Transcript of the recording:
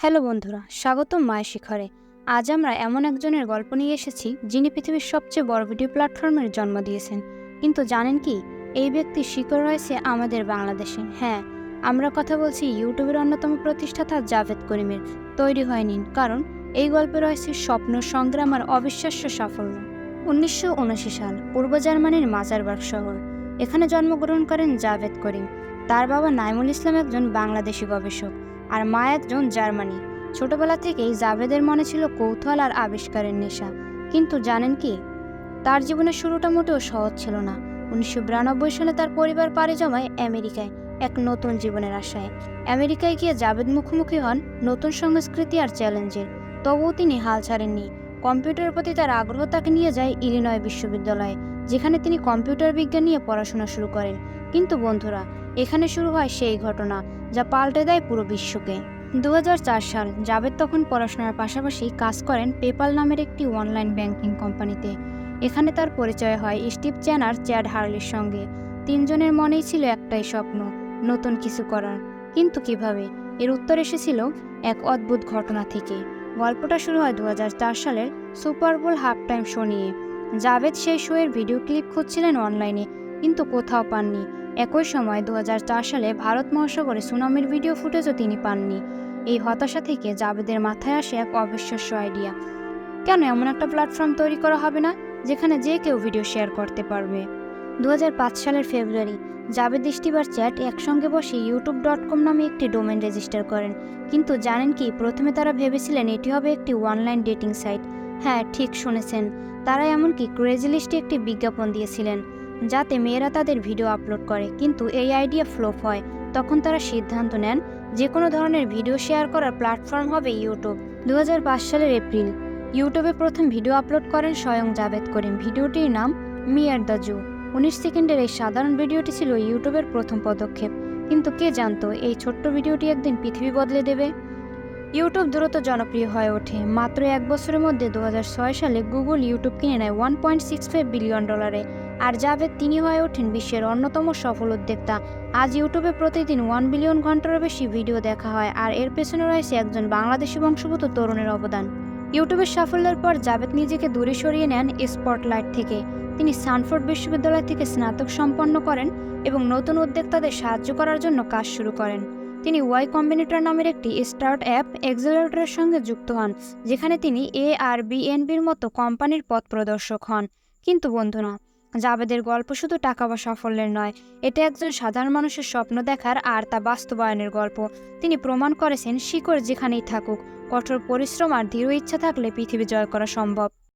Hello বন্ধুরা, স্বাগতম মায়ের শিখরে। আজ আমরা এমন একজনের গল্প নিয়ে এসেছি যিনি পৃথিবীর সবচেয়ে বড় ভিডিও প্ল্যাটফর্মের জন্ম দিয়েছেন। কিন্তু জানেন কি, এই ব্যক্তির শিকড় রয়েছে আমাদের বাংলাদেশে। হ্যাঁ আমরা কথা বলছি ইউটিউবের অন্যতম প্রতিষ্ঠাতা জাভেদ করিমের। তৈরি হয় নিন, কারণ এই গল্পে রয়েছে স্বপ্ন, সংগ্রাম আর অবিশ্বাস্য সাফল্য। উনিশশো উনআশি সাল, পূর্ব জার্মানির মাজারবার্গ শহর। এখানে জন্মগ্রহণ করেন জাভেদ করিম। তার বাবা নাইমুল ইসলাম একজন বাংলাদেশি গবেষক। আর মা একজন জার্মানি। ছোটবেলা থেকেই জাভেদের মনে ছিল কৌতূহল আর আবিষ্কারের নেশা। কিন্তু জানেন কি? তার জীবনের শুরুটা মোটেও সহজ ছিল না। উনিশশো বিরানব্বই সালে তার পরিবার পাড়ি জমায় আমেরিকায় এক নতুন জীবনের আশায়। আমেরিকায় গিয়ে জাভেদ মুখোমুখি হন নতুন সংস্কৃতি আর চ্যালেঞ্জের। তবুও তিনি হাল ছাড়েননি। কম্পিউটারের প্রতি তার আগ্রহ তাকে নিয়ে যায় ইলিনয় বিশ্ববিদ্যালয়ে, যেখানে তিনি কম্পিউটার বিজ্ঞান নিয়ে পড়াশোনা শুরু করেন। কিন্তু বন্ধুরা, এখানে শুরু হয় সেই ঘটনা যা পাল্টে দেয় পুরো বিশ্বকে। দু হাজার চার সাল জাভেদ তখন পড়াশোনার পাশাপাশি কাজ করেন পেপাল নামের একটি অনলাইন ব্যাংকিং কোম্পানিতে। এখানে তার পরিচয় হয় স্টিভ চ্যান আর চ্যাড হার্লির সঙ্গে। তিনজনের মনেই ছিল একটাই স্বপ্ন, নতুন কিছু করার। কিন্তু কীভাবে? এর উত্তর এসেছিল এক অদ্ভুত ঘটনা থেকে। গল্পটা শুরু হয় দু হাজার চার সালের super bowl half time show নিয়ে। জাভেদ সেই শোয়ের ভিডিও ক্লিপ খুঁজছিলেন অনলাইনে, কিন্তু কোথাও পাননি। একই সময় দু হাজার চার সালে ভারত মহাসাগরে সুনামির ভিডিও ফুটেজও তিনি পাননি। এই হতাশা থেকে জাবেদের মাথায় আসে এক অবিশ্বাস্য আইডিয়া। কেন এমন একটা প্ল্যাটফর্ম তৈরি করা হবে না, যেখানে যে কেউ ভিডিও শেয়ার করতে পারবে? দু হাজার পাঁচ সালের ফেব্রুয়ারি, জাবেদ স্টিভার চ্যাট একসঙ্গে বসে ইউটিউব ডট কম নামে একটি ডোমেন রেজিস্টার করেন। কিন্তু জানেন কি, প্রথমে তারা ভেবেছিলেন এটি হবে একটি অনলাইন ডেটিং সাইট। হ্যাঁ ঠিক শুনেছেন। তারা এমনকি ক্রেজি লিস্টে একটি বিজ্ঞাপন দিয়েছিলেন। যাতে মেয়েরা তাদের ভিডিও আপলোড করে। কিন্তু এই আইডিয়া ফ্লোপ হয়। তখন তারা সিদ্ধান্ত নেন যে কোনো ধরনের ভিডিও শেয়ার করার প্ল্যাটফর্ম হবে ইউটিউব। দু হাজার পাঁচ সালের এপ্রিল, ইউটিউবে প্রথম ভিডিও আপলোড করেন স্বয়ং জাভেদ করিম। ভিডিওটির নাম মি অ্যাট দ্য জু। উনিশ সেকেন্ডের এই সাধারণ ভিডিওটি ছিল ইউটিউবের প্রথম পদক্ষেপ। কিন্তু কে জানতো, এই ছোট্ট ভিডিওটি একদিন পৃথিবী বদলে দেবে? ইউটিউব দ্রুত জনপ্রিয় হয়ে ওঠে। মাত্র এক বছরের মধ্যে দু হাজার ছয় সালে গুগল ইউটিউব কিনে নেয় one point six five billion ডলারে আর জাভেদ তিনি হয়ে ওঠেন বিশ্বের অন্যতম সফল উদ্যোক্তা। আজ ইউটিউবে প্রতিদিন ওয়ান বিলিয়ন ঘন্টারও বেশি ভিডিও দেখা হয় আর এর পেছনে রয়েছে একজন বাংলাদেশি বংশগত তরুণের অবদান। ইউটিউবের সাফল্যের পর জাভেদ নিজেকে দূরে সরিয়ে নেন স্পটলাইট থেকে। তিনি সানফোর্ড বিশ্ববিদ্যালয় থেকে স্নাতক সম্পন্ন করেন এবং নতুন উদ্যোক্তাদের সাহায্য করার জন্য কাজ শুরু করেন। তিনি ওয়াই কম্বিনেটর নামের একটি স্টার্ট অ্যাপ এক্সেলারেটরের সঙ্গে যুক্ত হন, যেখানে তিনি এ আর বিএনবির মতো কোম্পানির পথ প্রদর্শক হন। কিন্তু বন্ধুরা জাবেদের গল্প শুধু টাকা বা সাফল্যের নয়, এটা একজন সাধারণ মানুষের স্বপ্ন দেখার আর তা বাস্তবায়নের গল্প। তিনি প্রমাণ করেছেন, শিকড় যেখানেই থাকুক, কঠোর পরিশ্রম আর দৃঢ় ইচ্ছা থাকলে পৃথিবী জয় করা সম্ভব।